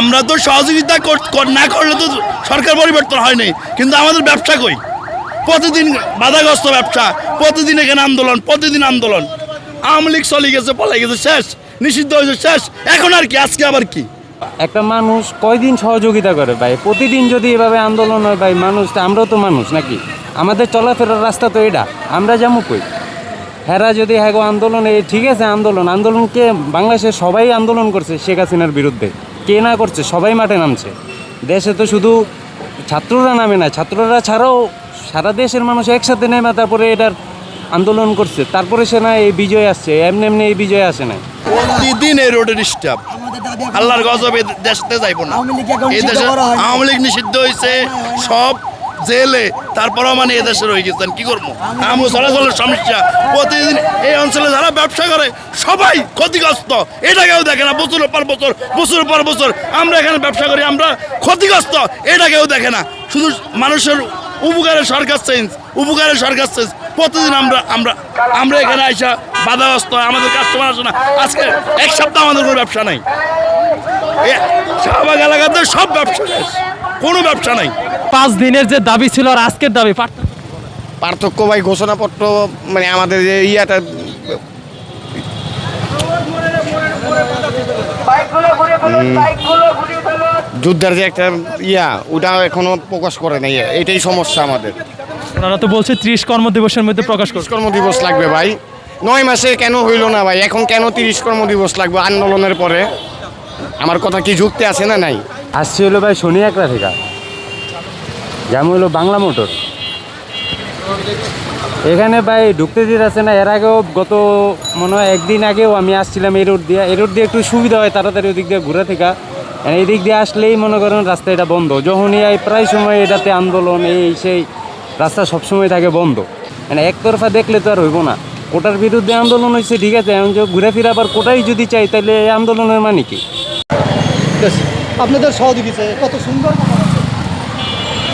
আমরা তো সহযোগিতা না করলে তো সরকার পরিবর্তন হয়নি। কিন্তু আমাদের ব্যবসা কই? প্রতিদিন বাধাগ্রস্ত ব্যবসা, প্রতিদিন এখানে আন্দোলন, প্রতিদিন আন্দোলন। আওয়ামী লীগ চলে গেছে, পলাই গেছে, শেষ। নিষিদ্ধ হয়েছে, শেষ। এখন আর কি, আজকে আবার কি? একটা মানুষ কয়দিন সহযোগিতা করে ভাই? প্রতিদিন যদি এভাবে আন্দোলন হয় ভাই, মানুষ আমরাও তো মানুষ নাকি? আমাদের চলাফেরার রাস্তা তো এটা। আমরা যেমন কই? হেরা যদি হ্যাঁ আন্দোলনে ঠিক আছে, আন্দোলন। আন্দোলনকে বাংলাদেশের সবাই আন্দোলন করছে শেখ হাসিনার বিরুদ্ধে। কে না করছে সবাই মাঠে নামছে। দেশে তো শুধু ছাত্ররা নামে না ছাত্ররা ছাড়াও সারা দেশের মানুষ একসাথে নেমে তারপরে এটার আন্দোলন করছে। তারপরে সে না এই বিজয় আসছে এমনি এমনি এই বিজয় আসে না। প্রতিদিন এই রোডের স্টাফ। আল্লাহর গজব দেশতে যাইব না। এই দেশে আওয়ামী লীগ নিষিদ্ধ হয়েছে সব জেলে, তারপরেও মানে এদেশে রয়ে গেছেন, কি করব? আম চলাচলের সমস্যা। প্রতিদিন এই অঞ্চলে যারা ব্যবসা করে, সবাই ক্ষতিগ্রস্ত। এটা কেউ দেখে না, বছরের পর বছর, বছরের পর বছর আমরা এখানে ব্যবসা করি, আমরা ক্ষতিগ্রস্ত। এটা কেউ দেখে না। শুধু মানুষের উপকারের সরকার চেঞ্জ উপকারের সরকার চেঞ্জ প্রতিদিন আমরা আমরা আমরা এখানে আইসা বাধাগ্রস্ত আমাদের কাস্টমার আসে না। আজকে এক সপ্তাহ আমাদের কোনো ব্যবসা নাই। শাহবাগ এলাকাতে সব ব্যবসা কোনো ব্যবসা নাই। পাঁচ দিনের যে দাবি ছিল আর আজকের দাবি পার্থক্য পার্থক্য ভাই ঘোষণাপত্র মানে আমাদের যে ইয়াটা যুদ্ধের যে একটা ইয়া ওটা এখনও প্রকাশ করে নাই। এটাই সমস্যা আমাদের। ওনারা তো বলছে ত্রিশ কর্মদিবসের মধ্যে প্রকাশ করছে কর্ম দিবস লাগবে ভাই। নয় মাসে কেন হইল না ভাই? এখন কেন তিরিশ কর্ম দিবস লাগবে আন্দোলনের পরে? আমার কথা কি যুক্তি আছে না নাই? আসছে হলো ভাই শনি একরা থেকে। যেমন হলো বাংলা মোটর। এখানে ভাই ঢুকতে দিতেছে না, এর আগেও গত মনে হয় একদিন আগেও আমি আসছিলাম এই রোড দিয়ে। এই রোড দিয়ে একটু সুবিধা হয় তাড়াতাড়ি ওদিক দিয়ে ঘুরে থেকে। এই দিক দিয়ে আসলেই মনে করেন রাস্তা এটা বন্ধ। যখনই এই প্রায় সময় এটাতে আন্দোলন, এই সেই রাস্তা সবসময় থাকে বন্ধ। মানে একতরফা দেখলে তো আর হইব না। কোটার বিরুদ্ধে আন্দোলন হয়েছে ঠিক আছে যে ঘুরে ফিরে আবার কোটাই যদি চাই তাহলে এই আন্দোলনের মানে কি? আপনাদের সহযোগিতা কত সুন্দর।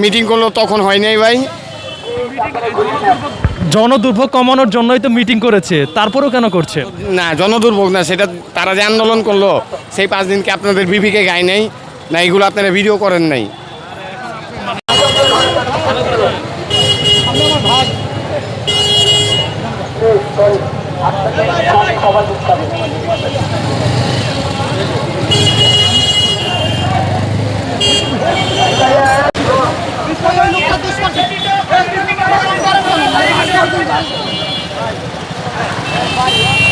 মিটিং করল তখন হয় নাই ভাই। জনদুর্ভোগ কমানোর জন্যই তো মিটিং করেছে তারপরেও কেন করছে? না জনদুর্ভোগ না সেটা তারা যে আন্দোলন করল সেই পাঁচ দিনকে আপনাদের বিপিকে গায় নাই? না এগুলো আপনারা ভিডিও করেন নাই। Hayır. Hayır.